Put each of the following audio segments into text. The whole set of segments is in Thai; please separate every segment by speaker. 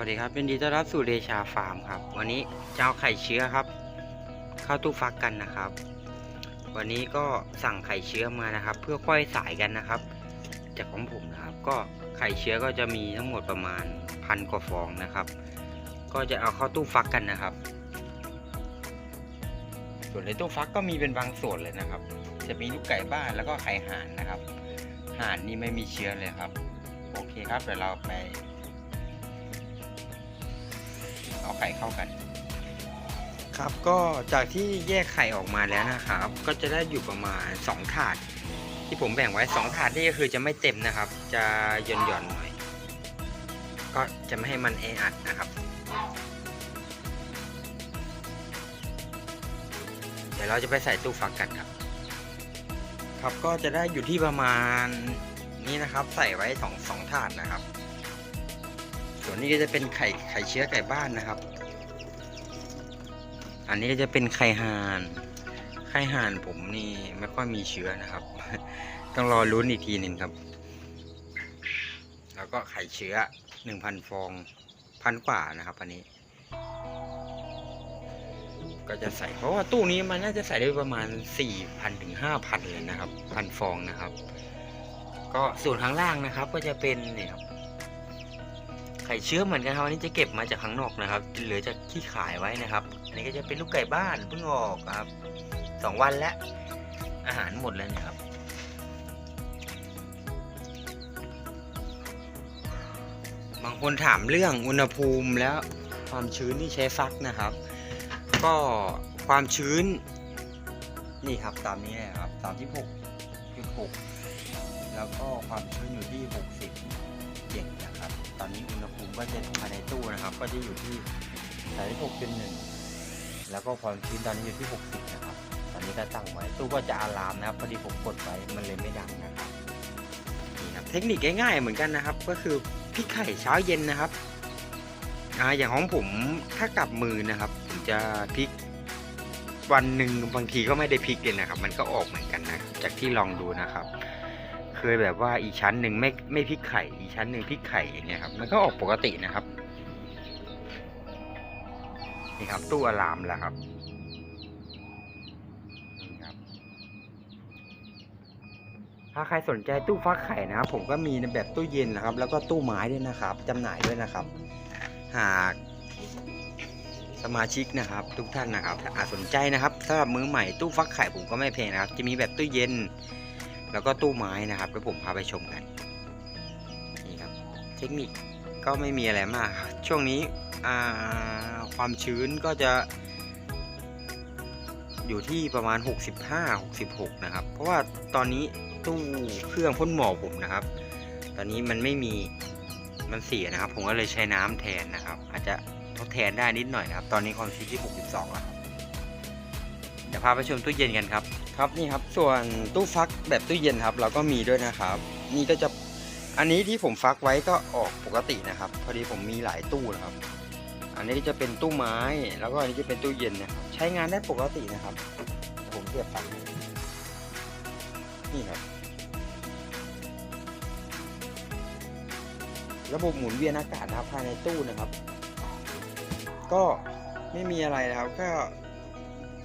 Speaker 1: วัสดีครับยินดีต้อนรับสู่เดชาฟาร์มครับ วันนี้จะเอาไข่เชื้อครับเข้าตู้ฟักกันนะครับ วันนี้ก็สั่งไข่เชื้อมานะครับ เพื่อค่อยสายกันนะครับ จากของผมนะครับ ก็ไข่เชื้อก็จะมีทั้งหมดประมาณพันกว่าฟองนะครับ ก็จะเอาเข้าตู้ฟักกันนะครับ ส่วนในตู้ฟักก็มีเป็นบางส่วนเลยนะครับ จะมีลูกไก่บ้านแล้วก็ไข่ห่านนะครับห่านนี่ไม่มีเชื้อเลยครับ โอเคครับเดี๋ยวเราไป ข่เข้ากัน ครับก็จากที่แยกไข่ออกมาแล้วนะครับ ก็จะได้อยู่ประมาณ 2 ถาด ที่ผมแบ่งไว้ 2 ถาดนี่ก็คือจะไม่เต็มนะครับ จะหย่อนหย่อนหน่อย ก็จะไม่ให้มันแออัดนะครับ เดี๋ยวเราจะไปใส่ตู้ฟักกันครับ ครับก็จะได้อยู่ที่ประมาณนี้นะครับ ใส่ไว้สองสองถาดนะครับ ส่วนนี้ก็จะเป็นไข่ไข่เชื้อไก่บ้านนะครับ อันนี้ก็จะเป็นไข่ห่าน ไข่ห่านผมนี่ไม่ค่อยมีเชื้อนะครับ ต้องรอลุ้นอีกทีหนึ่งครับ แล้วก็ไข่เชื้อหนึ่งพันฟองพันกว่านะครับ อันนี้ ก็จะใส่เพราะว่าตู้นี้มันน่าจะใส่ได้ประมาณสี่พันถึงห้าพันเลยนะครับ พันฟองนะครับ ก็ส่วนข้างล่างนะครับ ก็จะเป็นเนี่ยครับ ไข่เชื้อเหมือนกันครับอันนี้จะเก็บมาจากข้างนอกนะครับ เหลือจากที่ขายไว้นะครับ อันนี้ก็จะเป็นลูกไก่บ้านเพิ่งออกครับสองวันแล้วอาหารหมดแล้วนี่ยครับบางคนถามเรื่องอุณหภูมิแล้วความชื้นที่ใช้ฟักนะครับ ก็ความชื้นนี่ครับตามนี้เลยครับสามสิบหกจุดหกแล้วก็ความชื้นอยู่ที่ ก็จะภายในตู้นะครับ ก็จะอยู่ที่สามสิบหกจุดหนึ่งแล้วก็ความชื้นตอนนี้อยู่ที่หกสิบนะครับ ตอนนี้ก็ตั้งไว้ตู้ก็จะอะลามนะครับ พอดีผมกดไว้มันเลยไม่ดังนะครับนี่ครับ เทคนิคง่ายๆเหมือนกันนะครับ ก็คือพลิกไข่เช้าเย็นนะครับอ่าอย่างของผมถ้ากลับมือนะครับผมจะพลิกวันหนึ่งบางทีก็ไม่ได้พลิกเลยนะครับ มันก็ออกเหมือนกันนะ จากที่ลองดูนะครับ ยแบบว่าอีกชั้นหนึ่งไม่ไม่พิกไข่ อีกชั้นหนึ่งพิกไข่อย่างเงี้ยครับ มันก็ออกปกตินะครับ นี่ครับ ตู้อะลามแล้วครับนี่ครับถ้าใครสนใจตู้ฟักไข่นะครับ ผมก็มีในแบบตู้เย็นนะครับ แล้วก็ตู้ไม้ด้วยนะครับจำหน่ายด้วยนะครับ หากสมาชิกนะครับ ทุกท่านนะครับอาจสนใจนะครับสำหรับมือใหม่ตู้ฟักไข่ผมก็ไม่แพงนะครับ จะมีแบบตู้เย็น แล้วก็ตู้ไม้นะครับแล้วผมพาไปชมกันนี่ครับเทคนิคก็ไม่มีอะไรมาก ช่วงนี้ความชื้นก็จะ อยู่ที่ประมาณ 65 66 นะครับ เพราะว่าตอนนี้ตู้เครื่องพ่นหมอกผมนะครับ ตอนนี้มันไม่มีมันเสียนะครับ ผมก็เลยใช้น้ำแทนนะครับ อาจจะทดแทนได้นิดหน่อยนะครับ ตอนนี้ความชื้นที่ 62แล้ว ดี๋ยวพาไปชมตู้เย็นกันครับ ครับนี่ครับส่วนตู้ฟักแบบตู้เย็นครับ เราก็มีด้วยนะครับ นี่ก็จะอันนี้ที่ผมฟักไว้ก็ออกปกตินะครับ พอดีผมมีหลายตู้นะครับ อันนี้จะเป็นตู้ไม้แล้วก็อันนี้จะเป็นตู้เย็นนะครับใช้งานได้ปกตินะครับ ผมเทียบฟังนี่ครับระบบหมุนเวียนอากาศนะครับภายในตู้นะครับ ก็ไม่มีอะไรนะครับก็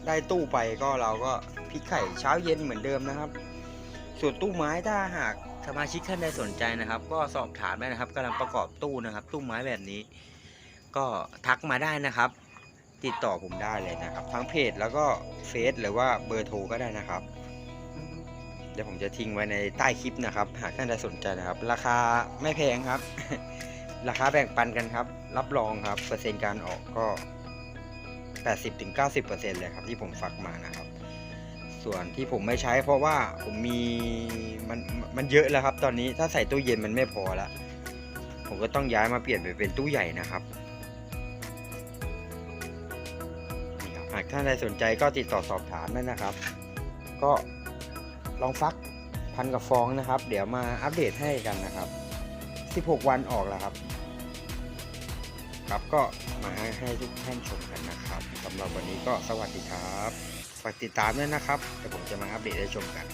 Speaker 1: ได้ตู้ไปก็เราก็พลิกไข่เช้าเย็นเหมือนเดิมนะครับ ส่วนตู้ไม้ถ้าหากสมาชิกท่านใดสนใจนะครับ ก็สอบถามได้นะครับกำลังประกอบตู้นะครับ ตู้ไม้แบบนี้ ก็ทักมาได้นะครับ ติดต่อผมได้เลยนะครับ ทั้งเพจแล้วก็เฟซหรือว่าเบอร์โทรก็ได้นะครับเดี๋ยวผมจะทิ้งไว้ในใต้คลิปนะครับ หากท่านใดสนใจนะครับ ราคาไม่แพงครับ ราคาแบ่งปันกันครับ รับรองครับเปอร์เซ็นต์การออกก็ 80-90%เลยครับที่ผมฟักมานะครับ ส่วนที่ผมไม่ใช้ เพราะว่าผมมีมันมันเยอะแล้วครับ ตอนนี้ถ้าใส่ตู้เย็นมันไม่พอแล้วผมก็ต้องย้ายมาเปลี่ยนไปเป็นตู้ใหญ่นะครับนี่ครับหากท่านใดสนใจก็ติดต่อสอบถามได้นะครับ ก็ลองฟักพันกับฟองนะครับ เดี๋ยวมาอัปเดตให้กันนะครับ 16 วันออกแล้วครับ ครับก็มาให้ให้ทุกท่านชมกันนะครับสำหรับวันนี้ก็สวัสดีครับฝากติดตามด้วยนะครับเดี๋ยวผมจะมาอัปเดตให้ชมกัน